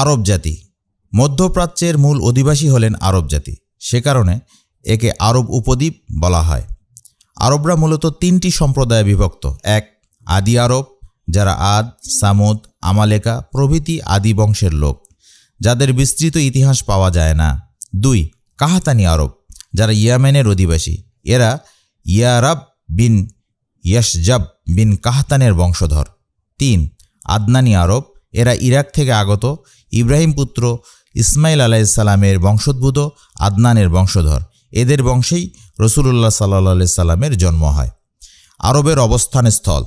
আরব জাতি। মধ্যপ্রাচ্যের মূল অধিবাসী হলেন আরব জাতি। সে কারণে একে আরব উপদ্বীপ বলা হয়। আরবরা মূলত তিনটি সম্প্রদায়ে বিভক্ত। এক, আদি আরব, যারা আদ, সামুদ, আমালেকা প্রভৃতি আদি বংশের লোক, যাদের বিস্তৃত ইতিহাস পাওয়া যায় না। দুই, কাহাতানি আরব, যারা ইয়ামেনের অধিবাসী। এরা ইয়ারাব বিন ইয়াসজাব বিন কাহতানের বংশধর। তিন, আদনানি আরব এরা ইরাক থেকে আগত ইব্রাহিম পুত্র ইসমাইল আলাইসাল্লামের বংশোদ্ভূত, আদনানের বংশধর। এদের বংশেই রসুল্লাহ সাল্লা সাল্লামের জন্ম হয়। আরবের অবস্থান স্থল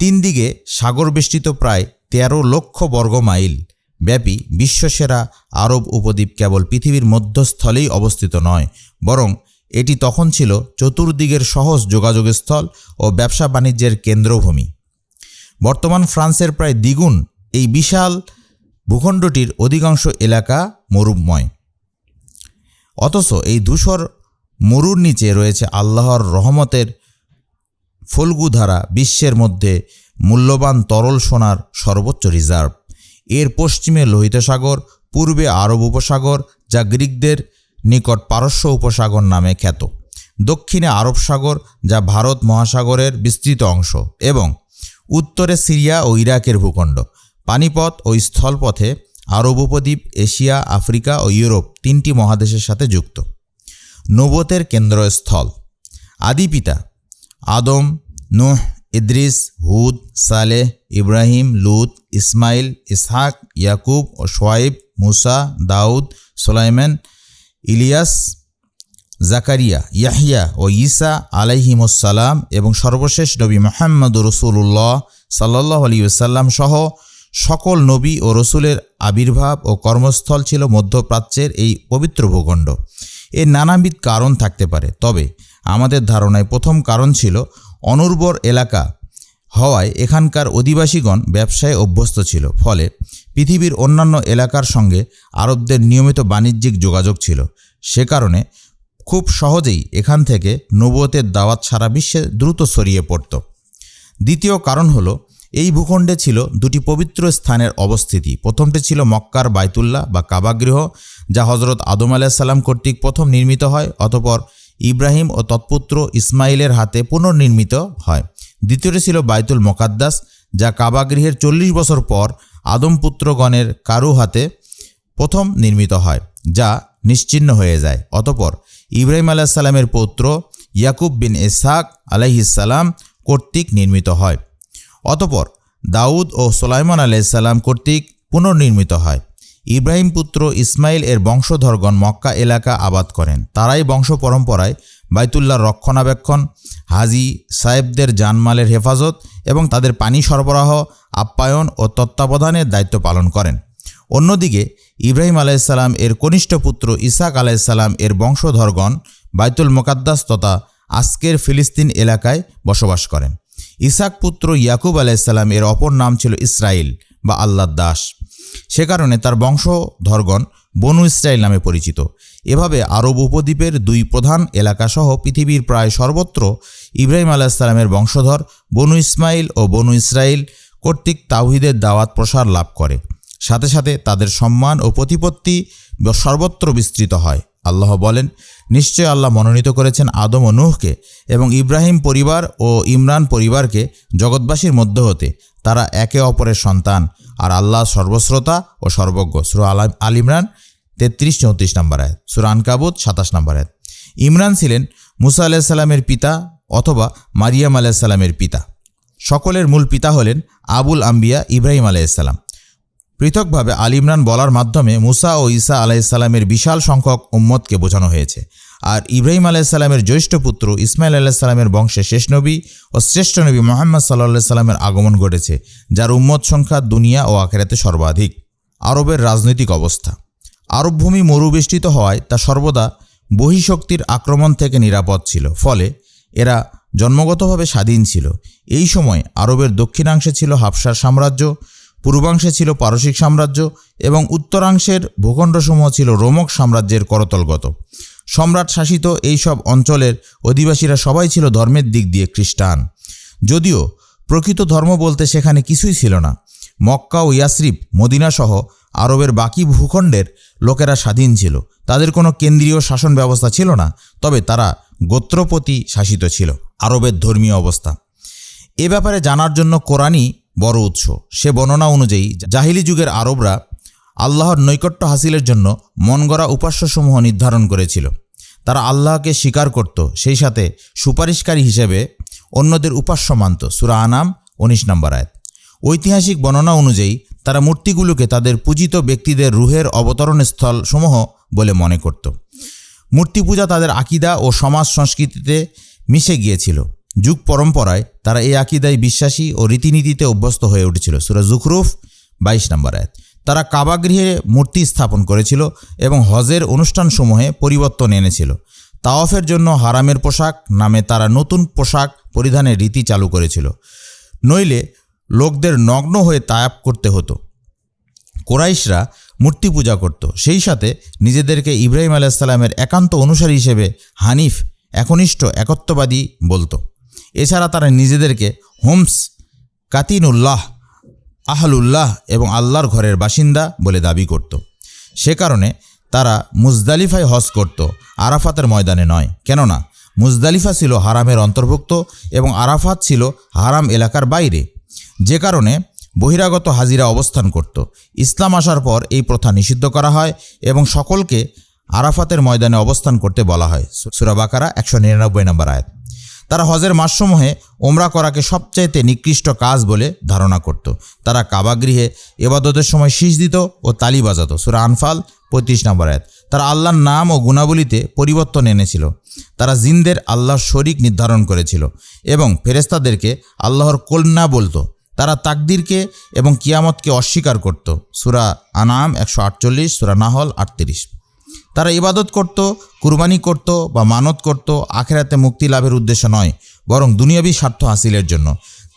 তিন দিকে সাগর বেষ্টিত প্রায় তেরো লক্ষ বর্গ মাইল ব্যাপী বিশ্বসেরা আরব উপদ্বীপ কেবল পৃথিবীর মধ্যস্থলেই অবস্থিত নয়, বরং এটি তখন ছিল চতুর্দিকের সহজ যোগাযোগের স্থল ও ব্যবসা বাণিজ্যের কেন্দ্রভূমি। বর্তমান ফ্রান্সের প্রায় দ্বিগুণ এই বিশাল ভূখণ্ডটির অধিকাংশ এলাকা মরুময় অথচ এই ধূসর মরুর নিচে রয়েছে আল্লাহর রহমতের ফল্গুধারা বিশ্বের মধ্যে মূল্যবান তরল সোনার সর্বোচ্চ রিজার্ভ। এর পশ্চিমে লোহিত সাগর, পূর্বে আরব উপসাগর, যা গ্রিকদের নিকট পারস্য উপসাগর নামে খ্যাত। দক্ষিণে আরব সাগর, যা ভারত মহাসাগরের বিস্তৃত অংশ এবং উত্তরে সিরিয়া ও ইরাকের ভূখণ্ড। পানিপথ ও স্থলপথে আরব উপদ্বীপ, এশিয়া, আফ্রিকা ও ইউরোপ তিনটি মহাদেশের সাথে যুক্ত। নবতের কেন্দ্রস্থল। আদি পিতা আদম, নুহ, ইদ্রিস, হুদ, সালেহ, ইব্রাহিম, লুত, ইসমাইল, ইসহাক, ইয়াকুব ও সোয়াইব, মুসা, দাউদ, সোলাইমেন, ইলিয়াস জাকারিয়া, ইয়াহিয়া ও ঈসা আলাইহিমুসালাম এবং সর্বশেষ নবী মোহাম্মদ রসুল্লাহ সাল্লাহ আলী সাল্লাম সহ সকল নবী ও রসুলের আবির্ভাব ও কর্মস্থল ছিল মধ্যপ্রাচ্যের এই পবিত্র ভূখণ্ড। এর নানাবিধ কারণ থাকতে পারে, তবে আমাদের ধারণায় প্রথম কারণ ছিল অনুর্বর এলাকা হওয়ায় এখানকার অধিবাসীগণ ব্যবসায় অভ্যস্ত ছিল, ফলে পৃথিবীর অন্যান্য এলাকার সঙ্গে আরবদের নিয়মিত বাণিজ্যিক যোগাযোগ ছিল। সে কারণে খুব সহজেই এখান থেকে নবুয়তের দাওয়াত সারা বিশ্বে দ্রুত ছড়িয়ে পড়ত। দ্বিতীয় কারণ হলো, এই ভূখণ্ডে ছিল দুটি পবিত্র স্থানের অবস্থিতি। প্রথমটি ছিল মক্কার বাইতুল্লাহ বা কাবাগৃহ যা হজরত আদম আলাহিসাল্লাম কর্তৃক প্রথম নির্মিত হয়, অতপর ইব্রাহিম ও তৎপুত্র ইসমাইলের হাতে পুনর্নির্মিত হয়। দ্বিতীয়টি ছিল বাইতুল মোকাদ্দাস, যা কাবাগৃহের চল্লিশ বছর পর আদমপুত্রগণের কারু হাতে প্রথম নির্মিত হয়, যা নিশ্চিহ্ন হয়ে যায়। অতপর ইব্রাহিম আলাহিসাল্লামের পৌত্র ইয়াকুব বিন ইসহাক আলাইহিসাল্লাম কর্তৃক নির্মিত হয়। অতপর দাউদ ও সোলাইমান আলাইসাল্লাম কর্তৃক পুনর্নির্মিত হয়। ইব্রাহিম পুত্র ইসমাইল এর বংশধরগণ মক্কা এলাকা আবাদ করেন। তারাই বংশ পরম্পরায় বাইতুল্লাহর রক্ষণাবেক্ষণ, হাজি সাহেবদের জানমালের হেফাজত এবং তাদের পানি সরবরাহ, আপ্যায়ন ও তত্ত্বাবধানের দায়িত্ব পালন করেন। অন্যদিকে ইব্রাহিম আলাইসাল্লাম এর কনিষ্ঠ পুত্র ইসাক আলাইসাল্লাম এর বংশধরগণ বাইতুল মোকাদ্দাস তথা আজকের ফিলিস্তিন এলাকায় বসবাস করেন। ইসাক পুত্র ইয়াকুব আলাইসাল্লাম এর অপর নাম ছিল ইসরাইল বা আল্লাহ দাস। সে কারণে তার বংশধরগণ বনু ইসরায়েল নামে পরিচিত। এভাবে আরব উপদ্বীপের দুই প্রধান এলাকাসহ পৃথিবীর প্রায় সর্বত্র ইব্রাহিম আলাহিসাল্লামের বংশধর বনু ইসমাইল ও বনু ইসরায়েল কর্তৃক তাওহিদের দাওয়াত প্রসার লাভ করে। সাথে সাথে তাদের সম্মান ও প্রতিপত্তি সর্বত্র বিস্তৃত হয়। আল্লাহ বলেন, নিশ্চয় আল্লাহ মনোনীত করেছেন আদম ও নুহকে এবং ইব্রাহিম পরিবার ও ইমরান পরিবারকে জগৎবাসীর মধ্য হতে। তারা একে অপরের সন্তান আর আল্লাহ সর্বশ্রোতা ও সর্বজ্ঞ। সুরা আল আল ইমরান তেত্রিশ, চৌত্রিশ নম্বর আয়াত, সুরা আনকাবুত সাতাশ নম্বর আয়াত। ইমরান ছিলেন মুসা আলাহিসাল্লামের পিতা অথবা মারিয়াম আলাহিসাল্লামের পিতা। সকলের মূল পিতা হলেন আবুল আম্বিয়া ইব্রাহিম আলাইসাল্লাম পৃথকভাবে আল ইমরান বলার মাধ্যমে মুসা ও ঈসা আলাইসাল্লামের বিশাল সংখ্যক উম্মতকে বোঝানো হয়েছে। আর ইব্রাহিম আলাইসাল্লামের জ্যৈষ্ঠ পুত্র ইসমাইল আলাইসাল্লামের বংশে শেষ নবী ও শ্রেষ্ঠ নবী মোহাম্মদ সাল্লাহ সাল্লামের আগমন ঘটেছে, যার উম্মত সংখ্যা দুনিয়া ও আখেরাতে সর্বাধিক। আরবের রাজনৈতিক অবস্থা। আরব ভূমি মরুবেষ্টিত হওয়ায় তা সর্বদা বহিঃশক্তির আক্রমণ থেকে নিরাপদ ছিল, ফলে এরা জন্মগতভাবে স্বাধীন ছিল। এই সময় আরবের দক্ষিণাংশে ছিল হাফসার সাম্রাজ্য পূর্বাংশে ছিল পারসিক সাম্রাজ্য এবং উত্তরাংশের ভূখণ্ডসমূহ ছিল রোমক সাম্রাজ্যের করতলগত। সম্রাট শাসিত এই সব অঞ্চলের অধিবাসীরা সবাই ছিল ধর্মের দিক দিয়ে খ্রিস্টান। যদিও প্রকৃত ধর্ম বলতে সেখানে কিছুই ছিল না। মক্কা ও ইয়াসরিফ মদিনাসহ আরবের বাকি ভূখণ্ডের লোকেরা স্বাধীন ছিল। তাদের কোনো কেন্দ্রীয় শাসন ব্যবস্থা ছিল না, তবে তারা গোত্রপতি শাসিত ছিল। আরবের ধর্মীয় অবস্থা। এ ব্যাপারে জানার জন্য কোরআনই বড় উৎস। সে বর্ণনা অনুযায়ী, জাহিলি যুগের আরবরা আল্লাহর নৈকট্য হাসিলের জন্য মন গড়া উপাস্যসমূহ নির্ধারণ করেছিল। তারা আল্লাহকে স্বীকার করত, সেই সাথে সুপারিশকারী হিসেবে অন্যদের উপাস্য মানত, সুরা আনাম উনিশ নম্বর আয়াত। ঐতিহাসিক বর্ণনা অনুযায়ী, তারা মূর্তিগুলোকে তাদের পূজিত ব্যক্তিদের রুহের অবতরণ স্থল সমূহ বলে মনে করত। মূর্তি পূজা তাদের আকিদা ও সমাজ সংস্কৃতিতে মিশে গিয়েছিল। যুগ পরম্পরায় তারা এই আকিদায় বিশ্বাসী ও রীতিনীতিতে অভ্যস্ত হয়ে উঠেছিল। সুরা জুখরুফ বাইশ নম্বর আয়াত। তারা কাবাগৃহে মূর্তি স্থাপন করেছিল এবং হজের অনুষ্ঠানসমূহে পরিবর্তন এনেছিল। তাওয়াফের জন্য হারামের পোশাক নামে তারা নতুন পোশাক পরিধানের রীতি চালু করেছিল। নইলে লোকদের নগ্ন হয়ে তায়াপ করতে হতো। কোরাইশরা মূর্তি পূজা করত। সেই সাথে নিজেদেরকে ইব্রাহিম আলাইসাল্লামের একান্ত অনুসারী হিসেবে হানিফ, একনিষ্ঠ, একত্ববাদী বলতো। এছাড়া তারা নিজেদেরকে হোমস, কাতিনুল্লাহ, আহলুল্লাহ এবং আল্লাহর ঘরের বাসিন্দা বলে দাবি করত। সে কারণে তারা মুজদালিফায় হজ করত, আরাফাতের ময়দানে নয়। কেননা মুজদালিফা ছিল হারামের অন্তর্ভুক্ত এবং আরাফাত ছিল হারাম এলাকার বাইরে। যে কারণে বহিরাগত হাজিরা অবস্থান করত। ইসলাম আসার পর এই প্রথা নিষিদ্ধ করা হয় এবং সকলকে আরাফাতের ময়দানে অবস্থান করতে বলা হয়। সুরাবাকারা একশো নিরানব্বই নম্বর আয়াত। তারা হজের মাসসমূহে ওমরা করাকে সবচাইতে নিকৃষ্ট কাজ বলে ধারণা করত। তারা কাবাগৃহে এবাদতের সময় শীষ দিত ও তালি বাজাত। সুরা আনফাল পঁয়ত্রিশ নম্বর আয়াত। তারা আল্লাহর নাম ও গুণাবলিতে পরিবর্তন এনেছিল। তারা জিনদের আল্লাহর শরিক নির্ধারণ করেছিল এবং ফেরেস্তাদেরকে আল্লাহর কন্যা বলতো। তারা তাকদিরকে এবং কিয়ামতকে অস্বীকার করত। সুরা আনাম একশো আটচল্লিশ, সুরা নাহল আটত্রিশ। তারা ইবাদত করত, কুরবানি করত বা মানত করত, আখেরাতে মুক্তি লাভের উদ্দেশ্য নয়, বরং দুনিয়াবী স্বার্থ হাসিলের জন্য।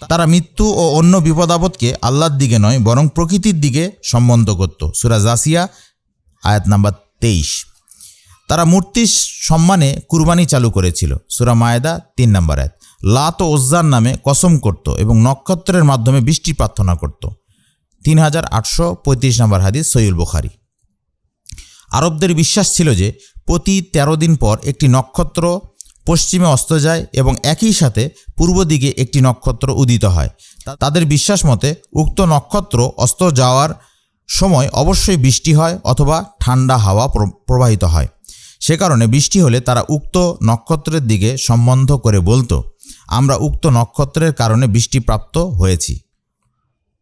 তারা মৃত্যু ও অন্য বিপদাপদকে আল্লাহর দিকে নয়, বরং প্রকৃতির দিকে সম্বন্ধ করত। সুরা জাসিয়া, আয়াত নাম্বার তেইশ। তারা মূর্তির সম্মানে কুরবানি চালু করেছিল। সুরা মায়েদা, তিন নম্বর আয়াত। লাত ও ওজ্জার নামে কসম করত এবং নক্ষত্রের মাধ্যমে বৃষ্টি প্রার্থনা করত। তিন হাজার আটশো পঁয়ত্রিশ নম্বর হাদিস সৈয়ুল বুখারি। আরবদের বিশ্বাস ছিল যে প্রতি ১৩ দিন পর একটি নক্ষত্র পশ্চিমে অস্ত যায় এবং একই সাথে পূর্ব দিকে একটি নক্ষত্র উদিত হয়। তাদের বিশ্বাস মতে উক্ত নক্ষত্র অস্ত যাওয়ার সময় অবশ্যই বৃষ্টি হয় অথবা ঠান্ডা হাওয়া প্র- প্রবাহিত হয়। সে কারণে বৃষ্টি হলে তারা উক্ত নক্ষত্রের দিকে সম্বন্ধ করে বলতো, আমরা উক্ত নক্ষত্রের কারণে বৃষ্টিপ্রাপ্ত হয়েছি।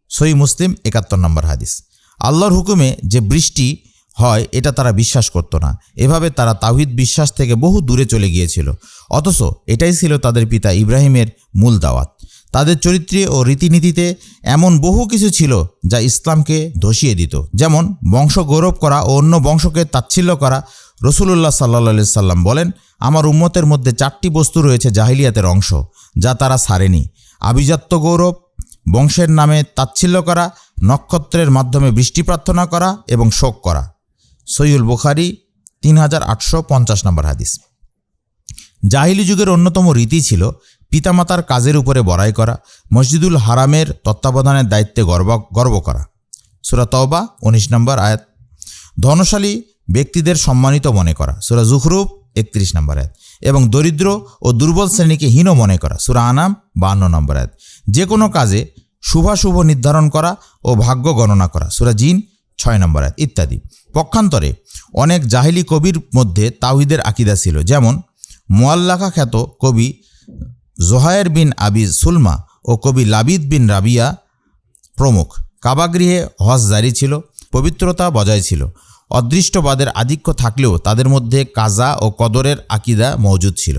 সই মুসলিম একাত্তর নম্বর হাদিস। আল্লাহর হুকুমে যে বৃষ্টি হয়, এটা তারা বিশ্বাস করত না। এভাবে তারা তাওহিদ বিশ্বাস থেকে বহু দূরে চলে গিয়েছিল। অথচ এটাই ছিল তাদের পিতা ইব্রাহিমের মূল দাওয়াত। তাদের চরিত্রে ও রীতিনীতিতে এমন বহু কিছু ছিল যা ইসলামকে ধসিয়ে দিত। যেমন বংশ গৌরব করা ও অন্য বংশকে তাচ্ছিল্য করা। রসুল্লাহ সাল্লা সাল্লাম বলেন, আমার উম্মতের মধ্যে চারটি বস্তু রয়েছে জাহিলিয়াতের অংশ, যা তারা সারেনি। আভিজাত্য গৌরব, বংশের নামে তাচ্ছিল্য করা, নক্ষত্রের মাধ্যমে বৃষ্টি প্রার্থনা করা এবং শোক করা। সৈয়ুল বুখারি, তিন হাজার আটশো পঞ্চাশ নম্বর হাদিস। জাহিলি যুগের অন্যতম রীতি ছিল পিতামাতার কাজের উপরে বড়াই করা, মসজিদুল হারামের তত্ত্বাবধানের দায়িত্বে গর্ব গর্ব করা। সুরা তওবা, উনিশ নম্বর আয়াত। ধনশালী ব্যক্তিদের সম্মানিত মনে করা, সুরা জুখরুফ, একত্রিশ নম্বর আয়াত। এবং দরিদ্র ও দুর্বল শ্রেণীকে হীন মনে করা, সুরা আনাম, বান্ন নম্বর আয়াত। যে কোনো কাজে শুভাশুভ নির্ধারণ করা ও ভাগ্য গণনা করা, সুরা জিন ছয় নম্বর আয়াত, ইত্যাদি। পক্ষান্তরে অনেক জাহিলি কবির মধ্যে তাওহিদের আকিদা ছিল, যেমন মোয়াল্লাকা খ্যাত কবি জোহায়ের বিন আবিজ সুলমা ও কবি লাবিদ বিন রাবিয়া প্রমুখ। কাবাগৃহে হজ জারি ছিল, পবিত্রতা বজায় ছিল। অদৃষ্টবাদের আধিক্য থাকলেও তাদের মধ্যে কাজা ও কদরের আকিদা মজুদ ছিল।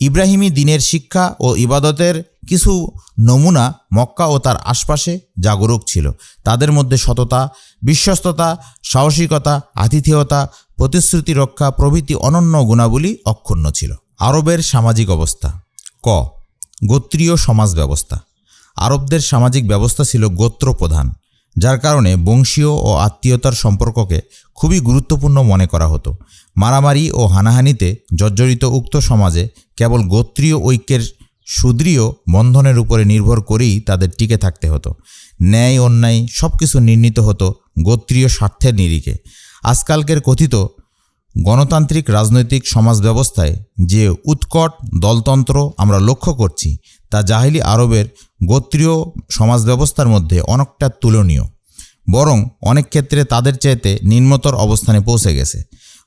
ইব্রাহিমী দিনের শিক্ষা ও ইবাদতের কিছু নমুনা মক্কা ও তার আশপাশে জাগরুক ছিল। তাদের মধ্যে সততা, বিশ্বস্ততা, সাহসিকতা, আতিথেয়তা, প্রতিশ্রুতি রক্ষা প্রভৃতি অনন্য গুণাবলী অক্ষুণ্ণ ছিল। আরবের সামাজিক অবস্থা। ক, গোত্রীয় সমাজ ব্যবস্থা। আরবদের সামাজিক ব্যবস্থা ছিল গোত্র প্রধান যার কারণে বংশীয় ও আত্মীয়তার সম্পর্ককে খুবই গুরুত্বপূর্ণ মনে করা হতো। মারামারি ও হানাহানিতে জর্জরিত উক্ত সমাজে কেবল গোত্রীয় ঐক্যের সুদৃঢ় বন্ধনের উপরে নির্ভর করেই তাদের টিকে থাকতে হতো। ন্যায়, অন্যায় সব কিছু নির্ণীত হতো গোত্রীয় স্বার্থের নিরিখে। আজকালকের কথিত গণতান্ত্রিক রাজনৈতিক সমাজ ব্যবস্থায় যে উৎকট দলতন্ত্র আমরা লক্ষ্য করছি, তা জাহিলি আরবের গোত্রীয় সমাজ ব্যবস্থার মধ্যে অনেকটা তুলনীয়। বরং অনেক ক্ষেত্রে তাদের চাইতে নিম্নতর অবস্থানে পৌঁছে গেছে।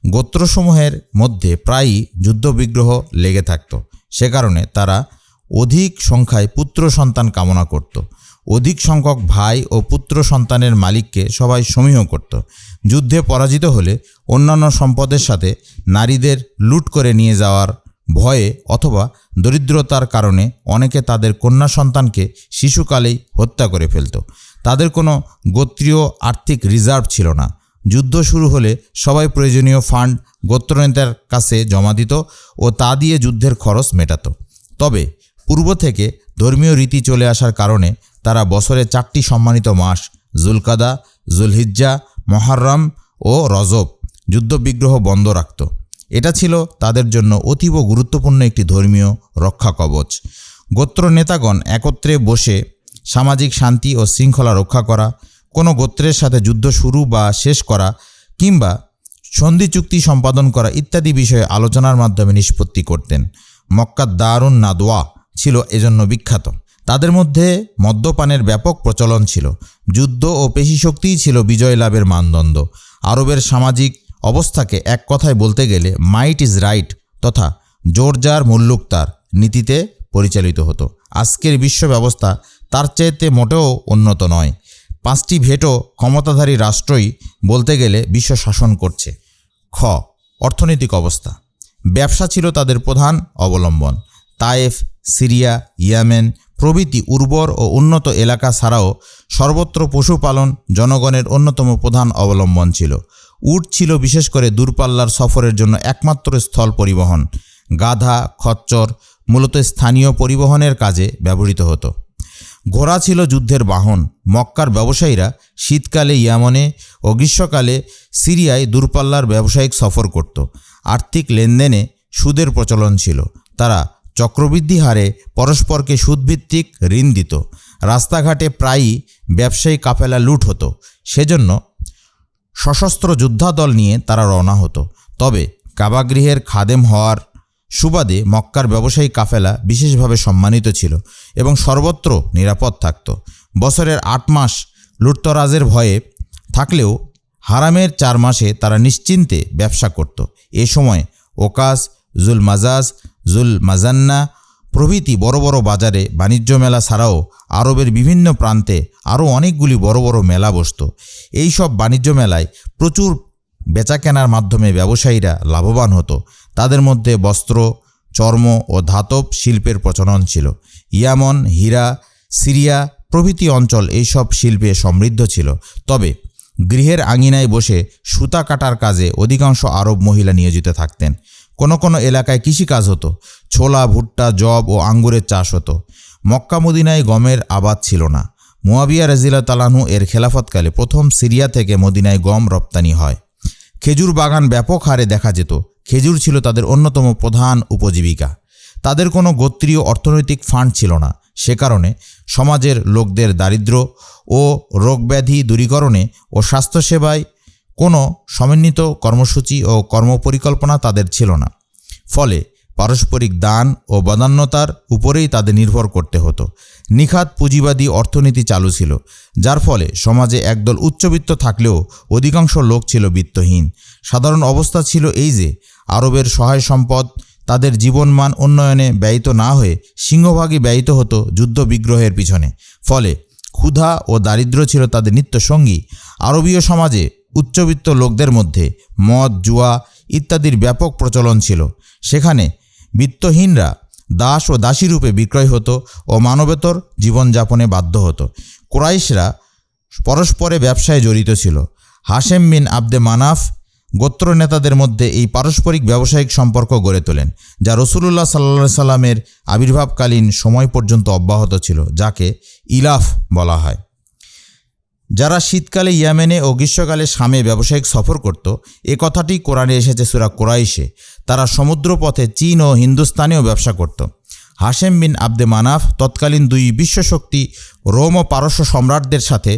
গোত্রসমূহের মধ্যে প্রায়ই যুদ্ধবিগ্রহ লেগে থাকত। সে কারণে তারা অধিক সংখ্যায় পুত্র সন্তান কামনা করত। অধিক সংখ্যক ভাই ও পুত্র সন্তানের মালিককে সবাই সমীহ করত। যুদ্ধে পরাজিত হলে অন্যান্য সম্পদের সাথে নারীদের লুট করে নিয়ে যাওয়ার ভয়ে অথবা দরিদ্রতার কারণে অনেকে তাদের কন্যা সন্তানকে শিশুকালেই হত্যা করে ফেলত। তাদের কোনো গোত্রীয় আর্থিক রিজার্ভ ছিল না। যুদ্ধ শুরু হলে সবাই প্রয়োজনীয় ফান্ড গোত্রনেতার কাছে জমা দিত ও তা দিয়ে যুদ্ধের খরচ মেটাত। তবে পূর্ব থেকে ধর্মীয় রীতি চলে আসার কারণে তারা বছরে চারটি সম্মানিত মাস জুলকাদা, জুলহিজ্জা, মহারম ও রজব যুদ্ধবিগ্রহ বন্ধ রাখত। এটা ছিল তাদের জন্য অতীব গুরুত্বপূর্ণ একটি ধর্মীয় রক্ষা কবচ। গোত্র নেতাগণ একত্রে বসে সামাজিক শান্তি ও শৃঙ্খলা রক্ষা করা কোনো গোত্রের সাথে যুদ্ধ শুরু বা শেষ করা কিংবা সন্ধি চুক্তি সম্পাদন করা ইত্যাদি বিষয়ে আলোচনার মাধ্যমে নিষ্পত্তি করতেন। মক্কা দারুণ নাদোয়া ছিল এজন্য বিখ্যাত। তাদের মধ্যে মদ্যপানের ব্যাপক প্রচলন ছিল। যুদ্ধ ও পেশিশক্তিই ছিল বিজয় লাভের মানদণ্ড। আরবের সামাজিক অবস্থাকে এক কথায় বলতে গেলে মাইট ইজ রাইট তথা জোর যার তার নীতিতে পরিচালিত হতো। আজকের বিশ্ব ব্যবস্থা তার চাইতে মোটেও উন্নত নয়। পাঁচটি ভেটো ক্ষমতাধারী রাষ্ট্রই বলতে গেলে বিশ্ব শাসন করছে। খ, অর্থনৈতিক অবস্থা। ব্যবসা ছিল তাদের প্রধান অবলম্বন। তায়েফ, সিরিয়া, ইয়ামেন প্রভৃতি উর্বর ও উন্নত এলাকা ছাড়াও সর্বত্র পশুপালন জনগণের অন্যতম প্রধান অবলম্বন ছিল। উট ছিল বিশেষ করে দূরপাল্লার সফরের জন্য একমাত্র স্থল পরিবহন। গাধা, খচ্চর মূলত স্থানীয় পরিবহনের কাজে ব্যবহৃত হতো। ঘোড়া ছিল যুদ্ধের বাহন। মক্কার ব্যবসায়ীরা শীতকালে ইয়ামনে ও গ্রীষ্মকালে সিরিয়ায় দূরপাল্লার ব্যবসায়িক সফর করত। আর্থিক লেনদেনে সুদের প্রচলন ছিল। তারা চক্রবৃদ্ধি হারে পরস্পরকে সুদভিত্তিক ঋণ দিত। রাস্তাঘাটে প্রায়ই ব্যবসায়ী কাফেলা লুট হতো। সেজন্য সশস্ত্র যোদ্ধাদল নিয়ে তারা রওনা হতো। তবে কাবাগৃহের খাদেম হওয়ার সুবাদে মক্কার ব্যবসায়ী কাফেলা বিশেষভাবে সম্মানিত ছিল এবং সর্বত্র নিরাপদ থাকত। বছরের আট মাস লুটতরাজের ভয়ে থাকলেও হারামের চার মাসে তারা নিশ্চিন্তে ব্যবসা করত। এ সময় ওকাস জুল মাজাজ জুল মাজান্না প্রভৃতি বড় বড় বাজারে বাণিজ্য মেলা ছাড়াও আরবের বিভিন্ন প্রান্তে আরও অনেকগুলি বড় বড় মেলা বসত। এই সব বাণিজ্য মেলায় প্রচুর বেচাকেনার মাধ্যমে ব্যবসায়ীরা লাভবান হতো। তাদের মধ্যে বস্ত্র, চর্ম ও ধাতব শিল্পের প্রচলন ছিল। ইয়ামন, হীরা, সিরিয়া প্রভৃতি অঞ্চল এইসব শিল্পে সমৃদ্ধ ছিল। তবে গৃহের আঙিনায় বসে সুতা কাটার কাজে অধিকাংশ আরব মহিলা নিয়োজিত থাকতেন। কোনো কোনো এলাকায় কৃষিকাজ হতো। ছোলা, ভুট্টা জব ও আঙ্গুরের চাষ হতো। মক্কা মদিনায় গমের আবাদ ছিল না। মুয়াবিয়া রাজিলা তালানু এর খেলাফতকালে প্রথম সিরিয়া থেকে মদিনায় গম রপ্তানি হয়। খেজুর বাগান ব্যাপক হারে দেখা যেত। খেজুর ছিল তাদের অন্যতম প্রধান উপজীবিকা। তাদের কোনো গোত্রীয় অর্থনৈতিক ফান্ড ছিল না। সে কারণে সমাজের লোকদের দারিদ্র ও রোগব্যাধি দূরীকরণে ও স্বাস্থ্যসেবায় কোনো সমন্বিত কর্মসূচি ও কর্মপরিকল্পনা তাদের ছিল না। ফলে পারস্পরিক দান ও বদান্যতার উপরেই তাদের নির্ভর করতে হতো। নিখাত পুঁজিবাদী অর্থনীতি চালু ছিল, যার ফলে সমাজে একদল উচ্চবিত্ত থাকলেও অধিকাংশ লোক ছিল বিত্তহীন। সাধারণ অবস্থা ছিল এই যে, আরবের সহায় সম্পদ তাদের জীবনমান উন্নয়নে ব্যয়িত না হয়ে সিংহভাগই ব্যয়িত হতো যুদ্ধ বিগ্রহের পিছনে। ফলে ক্ষুধা ও দারিদ্র্য ছিল তাদের নিত্য সঙ্গী আরবীয় সমাজে উচ্চবিত্ত লোকদের মধ্যে মদ, জুয়া ইত্যাদির ব্যাপক প্রচলন ছিল। সেখানে বিত্তহীনরা দাস ও দাসী রূপে বিক্রয় হতো ও মানবেতর জীবনযাপনে বাধ্য হতো। কোরাইশরা পরস্পরে ব্যবসায় জড়িত ছিল। হাশেম বিন আব্দে মানাফ গোত্র নেতাদের মধ্যে এই পারস্পরিক ব্যবসায়িক সম্পর্ক গড়ে তোলেন, যা রসুলুল্লাহ সাল্লা সাল্লামের আবির্ভাবকালীন সময় পর্যন্ত অব্যাহত ছিল, যাকে ইলাফ বলা হয়। যারা শীতকালে ইয়ামেনে ও গ্রীষ্মকালে শামে ব্যবসায়িক সফর করত, এ কথাটি কোরআনে এসেছে সুরা কোরাইশে। তারা সমুদ্রপথে চীন ও হিন্দুস্তানেও ব্যবসা করত। হাশেম বিন আব্দে মানাফ তৎকালীন দুই বিশ্বশক্তি রোম ও পারস্য সম্রাটদের সাথে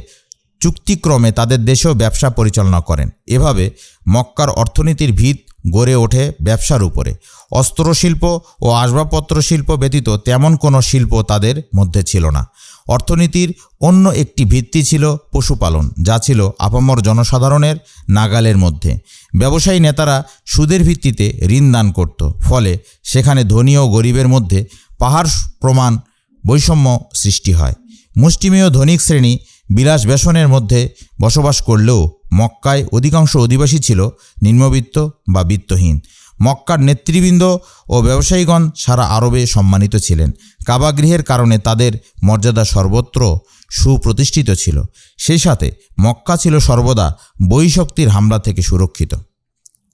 চুক্তিক্রমে তাদের দেশেও ব্যবসা পরিচালনা করেন। এভাবে মক্কার অর্থনীতির ভিত গড়ে ওঠে ব্যবসার উপরে। অস্ত্রশিল্প ও আসবাবপত্র শিল্প ব্যতীত তেমন কোনো শিল্প তাদের মধ্যে ছিল না। অর্থনীতির অন্য একটি ভিত্তি ছিল পশুপালন, যা ছিল আপামর জনসাধারণের নাগালের মধ্যে। ব্যবসায়ী নেতারা সুদের ভিত্তিতে ঋণ দান করত, ফলে সেখানে ধনী ও গরিবের মধ্যে পাহাড় প্রমাণ বৈষম্য সৃষ্টি হয়। মুষ্টিমেয় ধনিক শ্রেণি বিলাস ব্যসনের মধ্যে বসবাস করলেও মক্কায় অধিকাংশ অধিবাসী ছিল নিম্নবিত্ত বা বিত্তহীন। মক্কার নেতৃবৃন্দ ও ব্যবসায়ীগণ সারা আরবে সম্মানিত ছিলেন। কাবাগৃহের কারণে তাদের মর্যাদা সর্বত্র সুপ্রতিষ্ঠিত ছিল। সেই সাথে মক্কা ছিল সর্বদা বৈশক্তির হামলা থেকে সুরক্ষিত।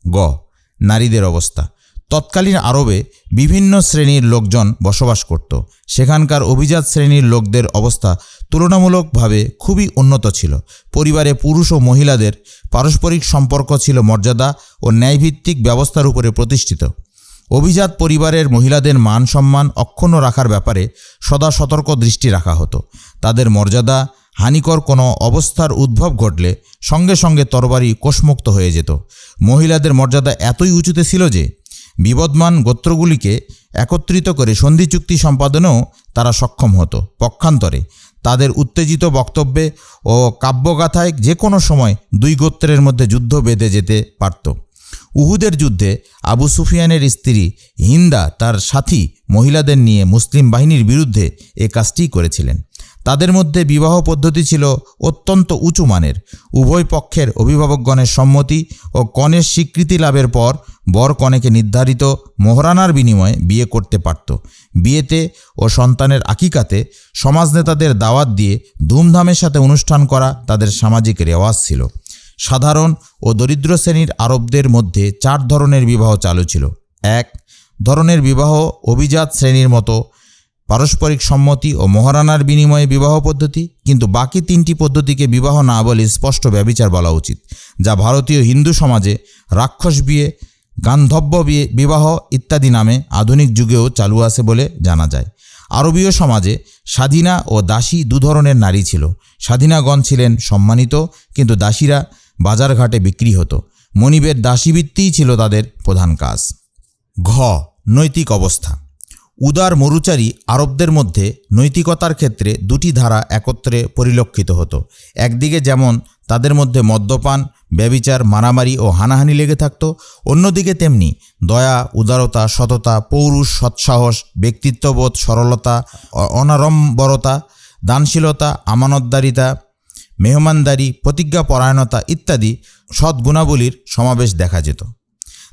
গ. নারীদের অবস্থা। তৎকালীন আরবে বিভিন্ন শ্রেণির লোকজন বসবাস করত। সেখানকার অভিজাত শ্রেণির লোকদের অবস্থা তুলনামূলকভাবে খুবই উন্নত ছিল। পরিবারে পুরুষ ও মহিলাদের পারস্পরিক সম্পর্ক ছিল মর্যাদা ও ন্যায়ভিত্তিক ব্যবস্থার উপরে প্রতিষ্ঠিত। অভিজাত পরিবারের মহিলাদের মান সম্মান অক্ষুণ্ণ রাখার ব্যাপারে সদা সতর্ক দৃষ্টি রাখা হতো। তাদের মর্যাদা, হানিকর কোনো অবস্থার উদ্ভব ঘটলে সঙ্গে সঙ্গে তরবারি কোষমুক্ত হয়ে যেত। মহিলাদের মর্যাদা এতই উঁচুতে ছিল যে বিবদমান গোত্রগুলিকে একত্রিত করে সন্ধি চুক্তি সম্পাদনেও তারা সক্ষম হতো। পক্ষান্তরে তাদের উত্তেজিত বক্তব্যে ও কাব্যগাথায় যে কোনো সময় দুই গোত্রের মধ্যে যুদ্ধ বেঁধে যেতে পারত। উহুদের যুদ্ধে আবু সুফিয়ানের স্ত্রী হিন্দা তার সাথী মহিলাদের নিয়ে মুসলিম বাহিনীর বিরুদ্ধে এ কাজটি করেছিলেন। তাদের মধ্যে বিবাহ পদ্ধতি ছিল অত্যন্ত উঁচু মানের। উভয় পক্ষের অভিভাবকগণের সম্মতি ও কনের স্বীকৃতি লাভের পর বর কনেকে নির্ধারিত মোহরানার বিনিময়ে বিয়ে করতে পারত। বিয়েতে ও সন্তানের আকিকাতে সমাজ নেতাদের দাওয়াত দিয়ে ধুমধামের সাথে অনুষ্ঠান করা তাদের সামাজিক রেওয়াজ ছিল। সাধারণ ও দরিদ্র শ্রেণির আরবদের মধ্যে চার ধরনের বিবাহ চালু ছিল। এক, ধরনের বিবাহ অভিজাত শ্রেণির মতো পারস্পরিক সম্মতি ও মহারানার বিনিময়ে বিবাহ পদ্ধতি, কিন্তু বাকি তিনটি পদ্ধতিকে বিবাহ না বলে স্পষ্ট ব্যবিচার বলা উচিত, যা ভারতীয় হিন্দু সমাজে রাক্ষস বিয়ে, গান্ধব্য বিয়ে, বিবাহ ইত্যাদি নামে আধুনিক যুগেও চালু আছে বলে জানা যায়। আরবীয় সমাজে স্বাধীনা ও দাসী দু ধরনের নারী ছিল। স্বাধীনাগণ ছিলেন সম্মানিত, কিন্তু দাসীরা বাজারঘাটে বিক্রি হতো। মনিবের দাসীবৃত্তিই ছিল তাদের প্রধান কাজ। ঘ. নৈতিক অবস্থা। উদার মরুচারী আরবদের মধ্যে নৈতিকতার ক্ষেত্রে দুটি ধারা একত্রে পরিলক্ষিত হতো। একদিকে যেমন তাদের মধ্যে মদ্যপান, ব্যবিচার, মারামারি ও হানাহানি লেগে থাকত, অন্যদিকে তেমনি দয়া, উদারতা, সততা, পৌরুষ, সৎসাহস, ব্যক্তিত্ববোধ, সরলতা অনারম্বরতা দানশীলতা, আমানতদারিতা, মেহমানদারি, প্রতিজ্ঞাপরায়ণতা ইত্যাদি সদ্গুণাবলীর সমাবেশ দেখা যেত।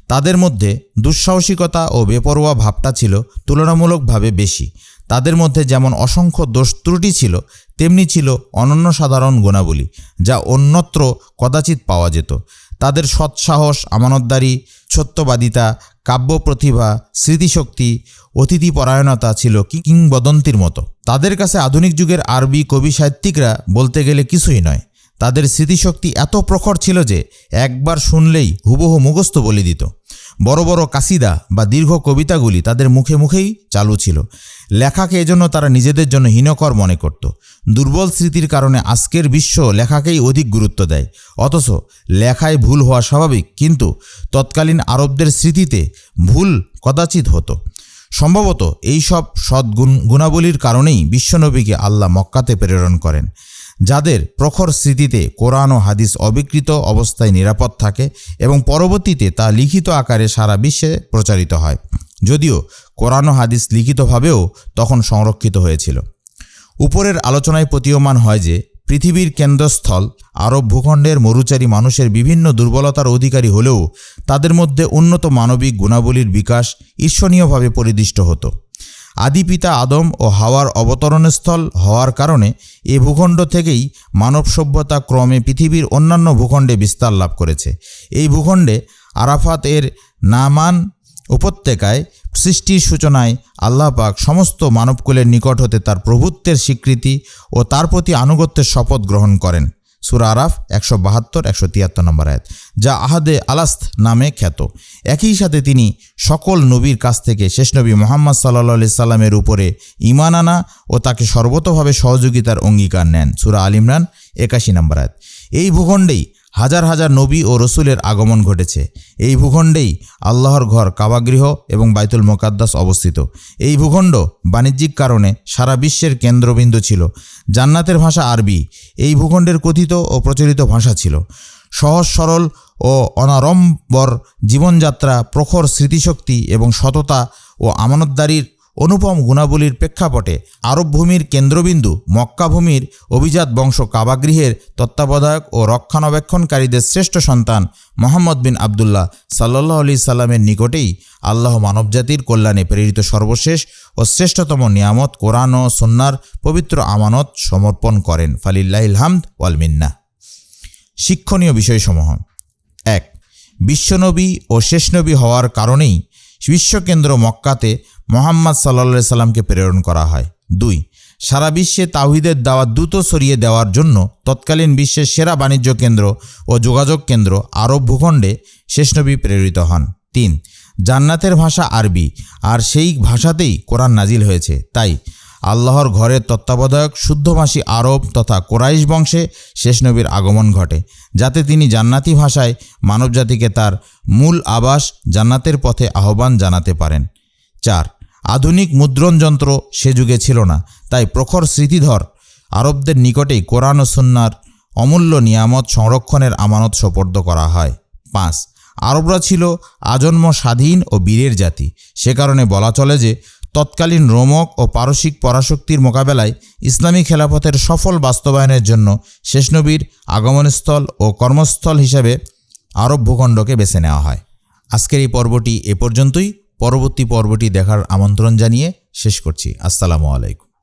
তাদের মধ্যে দুঃসাহসিকতা ও বেপরোয়া ভাবটা ছিল তুলনামূলকভাবে বেশি। তাদের মধ্যে যেমন অসংখ্য দোষ ত্রুটি ছিল, তেমনি ছিল অনন্য সাধারণ গুণাবলী, যা অন্যত্র কদাচিৎ পাওয়া যেত। তাদের সৎসাহস, আমানতদারি, সত্যবাদিতা কাব্য প্রতিভা স্মৃতিশক্তি, অতিথিপরায়ণতা ছিল কি কিংবদন্তির মতো। তাদের কাছে আধুনিক যুগের আরবি কবি সাহিত্যিকরা বলতে গেলে কিছুই নয়। তাদের স্মৃতিশক্তি এত প্রখর ছিল যে একবার শুনলেই হুবহু মুখস্থ বলে দিত। বড় বড় কাসিদা বা দীর্ঘ কবিতাগুলি তাদের মুখে মুখেই চালু ছিল। লেখাকে এজন্য তারা নিজেদের জন্য হীনকর মনে করত। দুর্বল স্মৃতির কারণে আজকের বিশ্ব লেখাকেই অধিক গুরুত্ব দেয়। অথচ লেখায় ভুল হওয়া স্বাভাবিক, কিন্তু তৎকালীন আরবদের স্মৃতিতে ভুল কদাচিৎ হতো। সম্ভবত এই সব সদ্গুণ গুণাবলীর কারণেই বিশ্বনবীকে আল্লাহ মক্কাতে প্রেরণ করেন। যাদের প্রখর স্মৃতিতে কোরআন ও হাদিস অবিকৃত অবস্থায় নিরাপদ থাকে এবং পরবর্তীতে তা লিখিত আকারে সারা বিশ্বে প্রচারিত হয়। যদিও কোরআন ও হাদিস লিখিতভাবেও তখন সংরক্ষিত হয়েছিল। উপরের আলোচনায় প্রতীয়মান হয় যে, পৃথিবীর কেন্দ্রস্থল আরব ভূখণ্ডের মরুচারী মানুষের বিভিন্ন দুর্বলতার অধিকারী হলেও তাদের মধ্যে উন্নত মানবিক গুণাবলীর বিকাশ ঈর্ষণীয়ভাবে পরিদিষ্ট হতো। আদি পিতা আদম ও হাওয়ার অবতরণস্থল হওয়ার কারণে এ ভূখণ্ড থেকেই মানব সভ্যতা ক্রমে পৃথিবীর অন্যান্য ভূখণ্ডে বিস্তার লাভ করেছে। এই ভূখণ্ডে আরাফাত এর নামান উপত্যকায় সৃষ্টির সূচনায় আল্লাহ পাক সমস্ত মানবকুলের নিকট হতে তার প্রভুত্বের স্বীকৃতি ও তার প্রতি আনুগত্যের শপথ গ্রহণ করেন। সুরা আরাফ একশো বাহাত্তর, একশো তিয়াত্তর নম্বর আয়াত। যা আহাদে আলাস্ত নামে খ্যাত। একই সাথে তিনি সকল নবীর কাছ থেকে শেষ নবী মোহাম্মদ সাল্লা সাল্লামের উপরে ইমান আনা ও তাকে সর্বতভাবে সহযোগিতার অঙ্গীকার নেন। সুরা আল ইমরান একাশি নম্বর আয়াত। এই ভূখণ্ডেই হাজার হাজার নবী ও রসুলের আগমন ঘটেছে। এই ভূখণ্ডেই আল্লাহর ঘর কাবাগৃহ এবং বাইতুল মোকাদ্দাস অবস্থিত। এই ভূখণ্ড বাণিজ্যিক কারণে সারা বিশ্বের কেন্দ্রবিন্দু ছিল। জান্নাতের ভাষা আরবি। এই ভূখণ্ডের কথিত ও প্রচলিত ভাষা ছিল। সহজ, সরল ও অনারম্বর জীবনযাত্রা, প্রখর স্মৃতিশক্তি এবং সততা ও আমানতদারির অনুপম গুণাবলীর প্রেক্ষাপটে আরব ভূমির কেন্দ্রবিন্দু মক্কাভূমির অভিজাত বংশ কাবাগৃহের তত্ত্বাবধায়ক ও রক্ষণাবেক্ষণকারীদের শ্রেষ্ঠ সন্তান মোহাম্মদ বিন আবদুল্লাহ সাল্লাহ আলি সাল্লামের নিকটেই আল্লাহ মানবজাতির কল্যাণে প্রেরিত সর্বশেষ ও শ্রেষ্ঠতম নিয়ামত কোরআন ও সন্ন্যার পবিত্র আমানত সমর্পণ করেন ফালিল্লাহিল হামদ ওয়াল মিন্না। শিক্ষণীয় বিষয়সমূহ। এক, বিশ্বনবী ও শেষনবী হওয়ার কারণেই বিশ্বকেন্দ্র মক্কাতে মোহাম্মদ সাল্লা সাল্লামকে প্রেরণ করা হয়। দুই, সারা বিশ্বে তাহিদের দাওয়াত দ্রুত সরিয়ে দেওয়ার জন্য তৎকালীন বিশ্বের সেরা বাণিজ্য কেন্দ্র ও যোগাযোগ কেন্দ্র আরব ভূখণ্ডে শেষনবী প্রেরিত হন। তিন, জান্নাতের ভাষা আরবি, আর সেই ভাষাতেই কোরআন নাজিল হয়েছে। তাই আল্লাহর ঘরের তত্ত্বাবধায়ক, শুদ্ধভাষী আরব তথা কোরাইশ বংশে শেষনবীর আগমন ঘটে, যাতে তিনি জান্নাতি ভাষায় মানবজাতিকে তার মূল আবাস জান্নাতের পথে আহ্বান জানাতে পারেন। চার আধুনিক মুদ্রণ যন্ত্র সে যুগে ছিল না। তাই প্রখর স্মৃতিধর আরবদের নিকটেই কোরআন ও সুন্নার অমূল্য নিয়ামত সংরক্ষণের আমানত সোপর্দ করা হয়। পাঁচ, আরবরা ছিল আজন্ম স্বাধীন ও বীরের জাতি। সে কারণে বলা চলে যে, তৎকালীন রোমক ও পারসিক পরাশক্তির মোকাবেলায় ইসলামী খেলাফতের সফল বাস্তবায়নের জন্য শেষনবীর আগমনস্থল ও কর্মস্থল হিসেবে আরব ভূখণ্ডকে বেছে নেওয়া হয়। আজকের এই পর্বটি এ পর্যন্তই। পরবর্তী পর্বটি দেখার আমন্ত্রণ জানিয়ে শেষ করছি। আসসালামু আলাইকুম।